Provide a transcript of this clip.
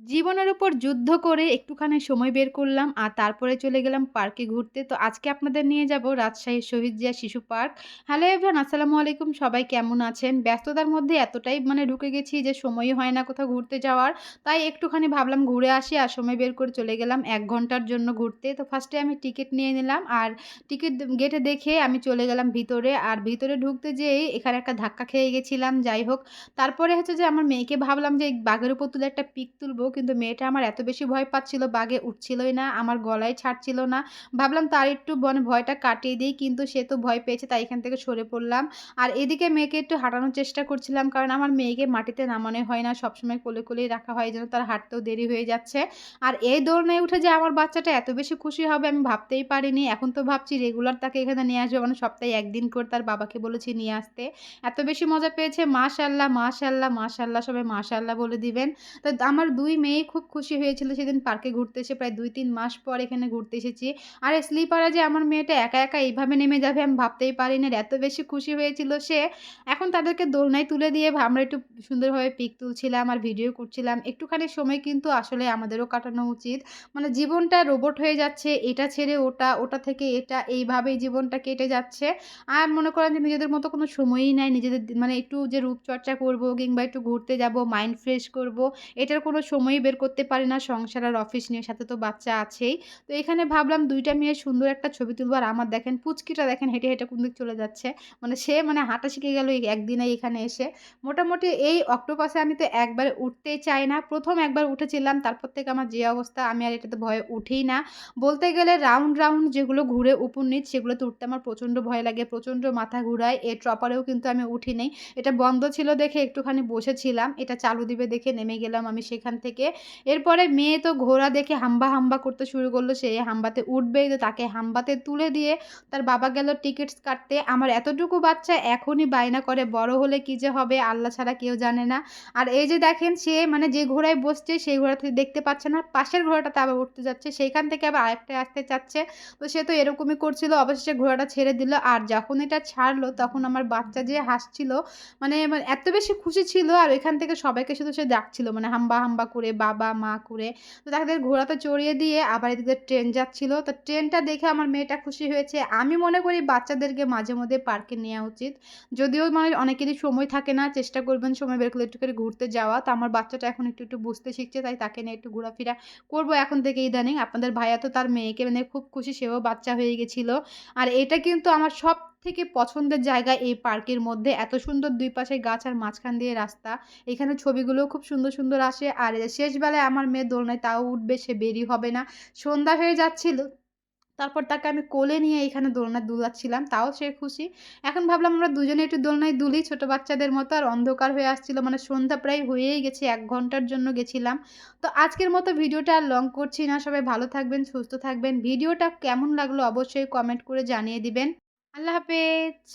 জীবনের উপর যুদ্ধ করে একটুখানি সময় বের করলাম আর তারপরে চলে গেলাম পার্কে ঘুরতে। তো আজকে আপনাদের নিয়ে যাব রাজশাহীর শহীদ জিয়া শিশু পার্ক। হ্যালো এভরিওয়ান আসসালামু আলাইকুম সবাই কেমন আছেন? ব্যস্ততার মধ্যে এতটাই মানে ঢুকে গেছি যে সময়ই হয় না কোথাও ঘুরতে যাওয়ার। তাই একটুখানি ভাবলাম ঘুরে আসি আর সময় বের করে চলে গেলাম এক ঘণ্টার জন্য ঘুরতে। তো ফার্স্টে আমি টিকিট নিয়ে নিলাম আর টিকিট গেটে দেখে আমি চলে গেলাম ভিতরে। আর ভিতরে ঢুকতে যেয়েই এখানে একটা ধাক্কা খেয়ে গেছিলাম। যাই হোক তারপরে হচ্ছে যে আমার মেয়েকে ভাবলাম যে এই বাঘের উপর তুলে একটা পিক তুলবো কিন্তু মেয়েটা আমার এত বেশি ভয় পাচ্ছিল বাঘে উঠছিলই না, আমার গলায় ছাড়ছিল না। ভাবলাম তার একটু মানে ভয়টা কাটিয়ে দিই, কিন্তু সে তো ভয় পেয়েছে, তাই এখান থেকে সরে পড়লাম। আর এদিকে মেয়েকে একটু হাঁটানোর চেষ্টা করছিলাম, কারণ আমার মেয়েকে মাটিতে নামানো হয় না, সবসময় কোলে কোলেই রাখা হয় যেন তার হাঁটতেও দেরি হয়ে যাচ্ছে। আর এই দৌড়নায় উঠে যে আমার বাচ্চাটা এত বেশি খুশি হবে আমি ভাবতেই পারিনি, এখন তো ভাবছি রেগুলার তাকে এখানে নিয়ে আসবে মানে সপ্তাহে একদিন করে তার বাবাকে বলেছি নিয়ে আসতে। এত বেশি মজা পেয়েছে মাশাল্লাহ মাশাল্লাহ মাশাল্লাহ সবাই মাশাল্লাহ বলে দিবেন। তো আমার দুই মেয়ে খুব খুশি হয়েছিল সেদিন পার্কে ঘুরতে এসে, প্রায় দুই তিন মাস পর এখানে ঘুরতে এসেছি। আর স্লিপারে যে আমার মেয়েটা একা একা এইভাবে নেমে যাবে আমি ভাবতেই পারিনি এত বেশি খুশি হয়েছিল সে। এখন তাদেরকে দোলনায় তুলে দিয়ে আমরা একটু সুন্দরভাবে পিক তুলছিলাম আর ভিডিও করছিলাম। একটুখানি সময় কিন্তু আসলে আমাদেরও কাটানো উচিত। মানে জীবনটা রোবট হয়ে যাচ্ছে, এটা ছেড়ে ওটা ওটা থেকে এটা, এইভাবেই জীবনটা কেটে যাচ্ছে। আর মনে করেন যে নিজেদের মতো কোনো সময়ই নাই, নিজেদের মানে একটু যে রূপচর্চা করব কিংবা একটু ঘুরতে যাব, মাইন্ড ফ্রেশ করব, এটার কোনো সময়ই বের করতে পারি না, সংসার আর অফিস নিয়ে, সাথে তো বাচ্চা আছেই। তো এখানে ভাবলাম দুইটা মেয়ে সুন্দর একটা ছবি তুলবো, আর আমার দেখেন পুচকিটা দেখেন হেঁটে হেঁটে কোন দিক চলে যাচ্ছে। মানে সে মানে হাঁটা শিখে গেল একদিনে এখানে এসে। মোটামুটি এই অক্টোপাসে আমি তো একবার উঠতেই চাই না। প্রথম একবার উঠেছিলাম, তারপর থেকে আমার যে অবস্থা, আমি আর এটাতে ভয়ে উঠেই না। বলতে গেলে রাউন্ড রাউন্ড যেগুলো ঘুরে উপর নিচ সেগুলোতে উঠতে আমার প্রচণ্ড ভয় লাগে, প্রচণ্ড মাথা ঘুরায়। এ ট্রপারেও কিন্তু আমি উঠি নেই এটা বন্ধ ছিল দেখে একটুখানি বসেছিলাম। এটা চালু দিবে দেখে নেমে গেলাম আমি সেখান থেকে। এরপরে মেয়ে তো ঘোড়া দেখে হাম্বা হাম্বা করতে শুরু করল, সে হাম্বাতে উঠবেই তো তাকে হাম্বাতে তুলে দিয়ে তার বাবা গেল টিকিটস কাটতে। আমার এতটুকু বাচ্চা এখনই বায়না করে, বড় হলে কী যে হবে আল্লাহ ছাড়া কেউ জানে না। আর এই যে দেখেন, সে মানে যে ঘোড়ায় বসছে, সেই ঘোড়া থেকে দেখতে পাচ্ছে না, পাশের ঘোড়াটাতে আবার উঠতে যাচ্ছে, সেইখান থেকে আবার আরেকটা আসতে চাচ্ছে। তো সে তো এরকমই করছিল, অবশেষে ঘোড়াটা ছেড়ে দিল। আর যখন এটা ছাড়লো, তখন আমার বাচ্চা যে হাসছিল মানে এত বেশি খুশি ছিল, আর এখান থেকে সবাইকে শুধু সে ডাকছিল মানে হাম্বা হাম্বা করে। বাবা, মা করে। তো তাদের ঘোড়াতে চড়িয়ে দিয়ে আবার এদিকে ট্রেন যাচ্ছিল। তো ট্রেনটা দেখে আমার মেয়েটা খুশি হয়েছে। আমি মনে করি বাচ্চাদেরকে মাঝে মধ্যে পার্কে নেওয়া উচিত। যদিও মানে অনেকেরই সময় থাকে না, চেষ্টা করবেন সময় বের করে একটু করে ঘুরতে যাওয়া। তো আমার বাচ্চাটা এখন একটু একটু বুঝতে শিখছে, তাই তাকে নিয়ে একটু ঘোরাফেরা করব এখন থেকে ইদানিং। আপনাদের ভাইয়া তো তার মেয়েকে মানে খুব খুশি, সেও বাচ্চা হয়ে গেছিল। আর এটা কিন্তু আমার সব থেকে পছন্দের জায়গা এই পার্কের মধ্যে? এত সুন্দর দুই পাশে গাছ আর মাঝখান দিয়ে রাস্তা। এখানে ছবিগুলোও খুব সুন্দর সুন্দর আসে। আর শেষবেলায় আমার মেয়ে দোলনায় তাও উঠবে, সে বেরি হবে না। সন্ধ্যা হয়ে যাচ্ছিল। তারপর তাকে আমি কোলে নিয়ে এখানে দোলনা দুলাচ্ছিলাম। তাও সে খুশি। এখন ভাবলাম আমরা দুজনে একটু দোলনায় দুলি, ছোট বাচ্চাদের মতো। আর অন্ধকার হয়ে আসছিল। মানে সন্ধ্যা প্রায় হয়েই গেছে। এক ঘণ্টার জন্য গেছিলাম। তো আজকের মতো ভিডিওটা আর লং করছি না। সবাই ভালো থাকবেন, সুস্থ থাকবেন। ভিডিওটা কেমন লাগল অবশ্যই কমেন্ট করে জানিয়ে দিবেন। আল্লাহ হাফেজ।